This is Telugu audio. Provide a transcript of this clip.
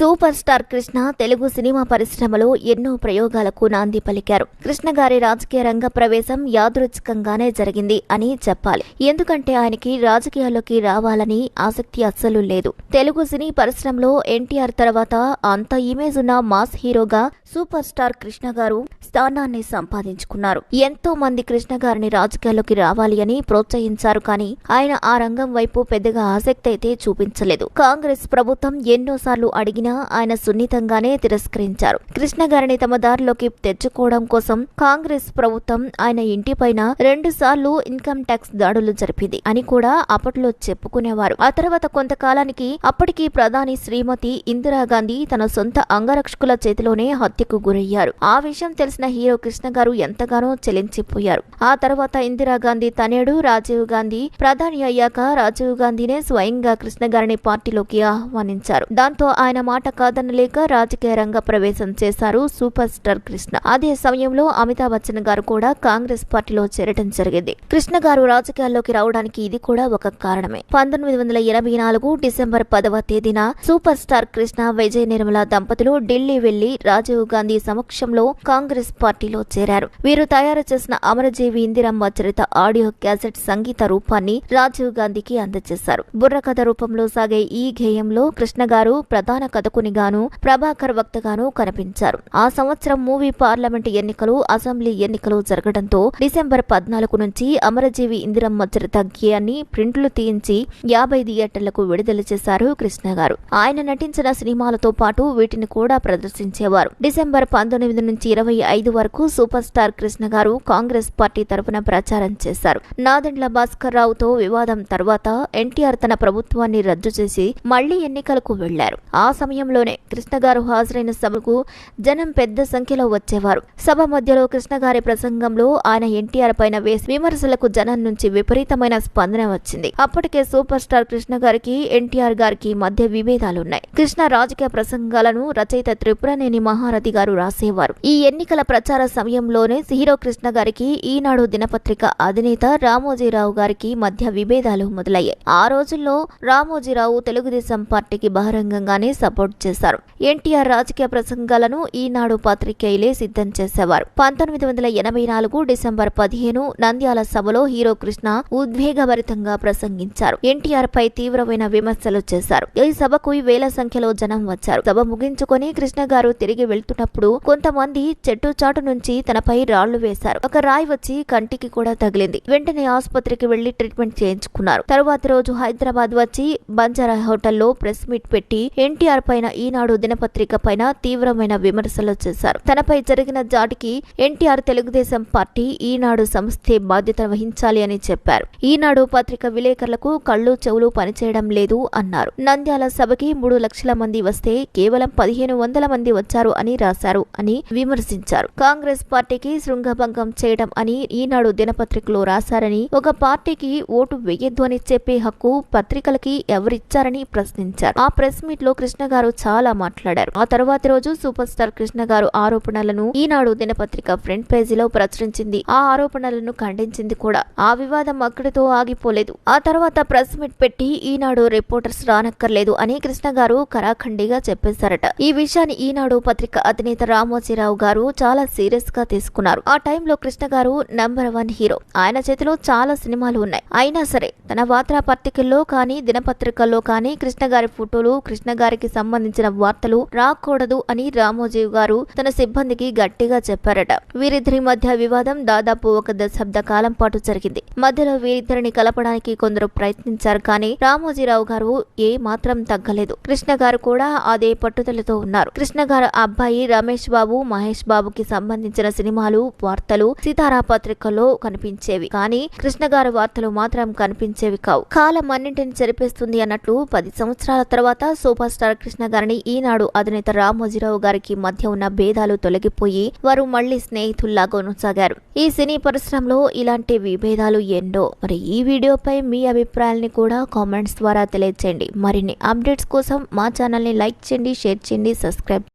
Super star Krishna Telugu cinema పరిశ్రమలో ఎన్నో ప్రయోగాలకు నాంది పలికారు. కృష్ణ గారి రాజకీయ రంగ ప్రవేశం యాదృచ్ఛికంగానే జరిగింది అని చెప్పాలి. ఎందుకంటే ఆయనకి రాజకీయాల్లోకి రావాలని ఆసక్తి అస్సలు లేదు. తెలుగు సినీ పరిశ్రమలో ఎన్టీఆర్ తర్వాత అంత ఇమేజ్ ఉన్న మాస్ హీరోగా సూపర్ స్టార్ కృష్ణ గారు స్థానాన్ని సంపాదించుకున్నారు. ఎంతో మంది కృష్ణ గారిని రాజకీయాల్లోకి రావాలి అని ప్రోత్సహించారు కానీ ఆయన ఆ రంగం వైపు పెద్దగా ఆసక్తి అయితే చూపించలేదు. కాంగ్రెస్ ప్రభుత్వం ఎన్నోసార్లు అడిగిన ఆయన సున్నితంగానే తిరస్కరించారు. కృష్ణ గారిని తమ దారిలోకి తెచ్చుకోవడం కోసం కాంగ్రెస్ ప్రభుత్వం ఆయన ఇంటిపైన రెండు సార్లు ఇన్కమ్ ట్యాక్స్ దాడులు జరిపింది అని కూడా అప్పట్లో చెప్పుకునేవారు. ఆ తర్వాత కొంతకాలానికి అప్పటికి ప్రధాని శ్రీమతి ఇందిరాగాంధీ తన సొంత అంగరక్షకుల చేతిలోనే హత్యకు గురయ్యారు. ఆ విషయం తెలిసిన హీరో కృష్ణ గారు ఎంతగానో చెలించిపోయారు. ఆ తర్వాత ఇందిరాగాంధీ తనేడు రాజీవ్ గాంధీ ప్రధాని అయ్యాక రాజీవ్ గాంధీనే స్వయంగా కృష్ణ గారిని పార్టీలోకి ఆహ్వానించారు. దాంతో ఆయన మాట కాదనలేక రాజకీయ రంగ ప్రవేశం చేశారు సూపర్ స్టార్ కృష్ణ. అదే సమయంలో అమితాబ్ బచ్చన్ గారు కూడా కాంగ్రెస్ పార్టీలో చేరడం జరిగింది. కృష్ణ గారు రాజకీయాల్లోకి రావడానికి ఇది కూడా ఒక కారణమే. పంతొమ్మిది వందల ఎనభై నాలుగు డిసెంబర్ పదవ తేదీన సూపర్ స్టార్ కృష్ణ విజయ నిర్మల దంపతులు ఢిల్లీ వెళ్ళి రాజీవ్ గాంధీ సమక్షంలో కాంగ్రెస్ పార్టీలో చేరారు. వీరు తయారు చేసిన అమరజీవి ఇందిరమ్మ చరిత ఆడియో క్యాసెట్ సంగీత రూపాన్ని రాజీవ్ గాంధీకి అందజేశారు. బుర్రకథ రూపంలో సాగే ఈ గేయంలో కృష్ణ గారు ప్రధాన కథకునిగాను ప్రభాకర్ వక్తగాను కనిపించారు. ఆ సంవత్సరం మూవీ పార్లమెంట్ ఎన్నికలు అసెంబ్లీ ఎన్నికలు జరగడంతో డిసెంబర్ పద్నాలుగు నుంచి అమరజీవి ఇందిరమ్మ చరిత గేయాన్ని ప్రింట్లు తీయించి యాభై థియేటర్లకు విడుదల చేశారు కృష్ణ గారు. ఆయన నటించిన సినిమాలతో పాటు వీటిని కూడా ప్రదర్శించేవారు. డిసెంబర్ పంతొమ్మిది నుంచి ఇరవై ఐదు వరకు సూపర్ స్టార్ కృష్ణ గారు కాంగ్రెస్ పార్టీ తరఫున ప్రచారం చేశారు. నాదెండ్ల భాస్కర్ రావుతో వివాదం తర్వాత ఎన్టీఆర్ తన ప్రభుత్వాన్ని రద్దు చేసి మళ్ళీ ఎన్నికలకు వెళ్ళారు. ఆ సమయంలోనే కృష్ణ గారు హాజరైన సభకు జనం పెద్ద సంఖ్యలో వచ్చేవారు. సభ మధ్యలో కృష్ణ గారి ప్రసంగంలో ఆయన ఎన్టీఆర్ పైన వేసి విమర్శలకు జనం నుంచి విపరీతమైన స్పందన వచ్చింది. అప్పటికే సూపర్ స్టార్ కృష్ణ గారికి ఎన్టీఆర్ గారికి మధ్య విభేదాలున్నాయి. కృష్ణ రాజకీయ ప్రసంగాలను రచయిత త్రిపురనేని మహారథి గారు రాసేవారు. ఈ ఎన్నికల ప్రచార సమయంలోనే హీరో కృష్ణ గారికి ఈనాడు దినపత్రిక అధినేత రామోజీరావు గారికి మధ్య విభేదాలు మొదలయ్యాయి. ఆ రోజుల్లో రామోజీరావు తెలుగుదేశం పార్టీకి బహిరంగంగానే సపోర్ట్ చేశారు. ఎన్టీఆర్ రాజకీయ ప్రసంగాలను ఈనాడు పాత్రికేయులే సిద్ధం చేసేవారు. పంతొమ్మిది వందల ఎనభై నాలుగు డిసెంబర్ పదిహేను నంద్యాల సభలో హీరో కృష్ణ ఉద్వేగభరితంగా ప్రసంగించారు. ఎన్టీఆర్ పై తీవ్రమైన విమర్శలు చేశారు. ఈ సభకు వేల సంఖ్యలో జనం వచ్చారు. సభ ముగించుకొని కృష్ణ గారు తిరిగి వెళ్తున్నప్పుడు కొంతమంది చెట్టు చాటు నుంచి తనపై రాళ్ళు వేశారు. ఒక రాయి వచ్చి కంటికి కూడా తగిలింది. వెంటనే ఆసుపత్రికి వెళ్ళి ట్రీట్మెంట్ చేయించుకున్నారు. తరువాత రోజు హైదరాబాద్ వచ్చి బంజారా హోటల్లో ప్రెస్ మీట్ పెట్టి ఎన్టీఆర్ పైన ఈనాడు దినపత్రిక పైన తీవ్రమైన విమర్శలు చేశారు. తనపై జరిగిన జాటికి ఎన్టీఆర్ తెలుగుదేశం పార్టీ ఈనాడు సంస్థే బాధ్యత వహించాలి అని చెప్పారు. ఈనాడు పత్రిక విలేకరులకు కళ్ళు చెవులు పనిచేయడం లేదు అన్నారు. నంద్యాల సభకి మూడు లక్షల మంది వస్తే కేవలం పదిహేను వందల మంది వచ్చారు అని రాశారు అని విమర్శించారు. కాంగ్రెస్ పార్టీకి శృంగభంగం చేయడం అని ఈనాడు దినపత్రికలో రాశారని ఒక పార్టీకి ఓటు వేయొద్దు అని చెప్పే హక్కు పత్రికలకి ఎవరిచ్చారని ప్రశ్నించారు. ఆ ప్రెస్ మీట్లో కృష్ణ గారు చాలా మాట్లాడారు. ఆ తర్వాతి రోజు సూపర్ స్టార్ కృష్ణ గారు ఆరోపణలను ఈనాడు దినపత్రిక ఫ్రంట్ పేజీలో ప్రచురించింది. ఆ ఆరోపణలను ఖండించింది కూడా. ఆ వివాదం అక్కడితో ఆగిపోలేదు. ఆ తర్వాత ప్రెస్ మీట్ పెట్టి ఈనాడు రిపోర్టర్స్ రానక్కర్లేదు అని కృష్ణ గారు కరాఖండిగా చెప్పేశారట. ఈ విషయాన్ని ఈనాడు పత్రిక అధినేత రామోజీరావు గారు చాలా సీరియస్గా తీసుకున్నారు. ఆ టైంలో కృష్ణ గారు నంబర్ వన్ హీరో. ఆయన చేతిలో చాలా సినిమాలు ఉన్నాయి. అయినా సరే తన వార్తా పత్రికల్లో కానీ దినపత్రికల్లో కానీ కృష్ణ గారి ఫోటోలు కృష్ణ గారికి సంబంధించిన వార్తలు రాకూడదు అని రామోజీవ్ గారు తన సిబ్బందికి గట్టిగా చెప్పారట. వీరిద్దరి మధ్య వివాదం దాదాపు ఒక దశాబ్ద కాలం పాటు జరిగింది. మధ్యలో వీరిద్దరిని కలపడానికి కొందరు ప్రయత్నించారు కానీ రామోజీరావు గారు ఏ మాత్రం తగ్గలేదు. కృష్ణ గారు కూడా అదే పట్టుదలతో ఉన్నారు. కృష్ణ గారు అబ్బాయి రమేష్ బాబు మహేష్ బాబుకి సంబంధించిన సినిమాలు వార్తలు సితారా పత్రికలో కనిపించేవి కానీ కృష్ణ గారు వార్తలు మాత్రం కనిపించేవి కావు. కాలం అన్నింటిని చెరిపేస్తుంది అన్నట్లు పది సంవత్సరాల తర్వాత సూపర్ స్టార్ కృష్ణ కృష్ణ గారిని ఈనాడు అధినేత రామోజీరావు గారికి మధ్య ఉన్న భేదాలు తొలగిపోయి వారు మళ్ళీ స్నేహితుల్లా కొనసాగారు. ఈ సినీ పరిశ్రమలో ఇలాంటి విభేదాలు ఎన్నో. మరి ఈ వీడియోపై మీ అభిప్రాయాల్ని కూడా కామెంట్స్ ద్వారా తెలియచేయండి. మరిన్ని అప్డేట్స్ కోసం మా ఛానల్ని లైక్ చేయండి షేర్ చేయండి సబ్స్క్రైబ్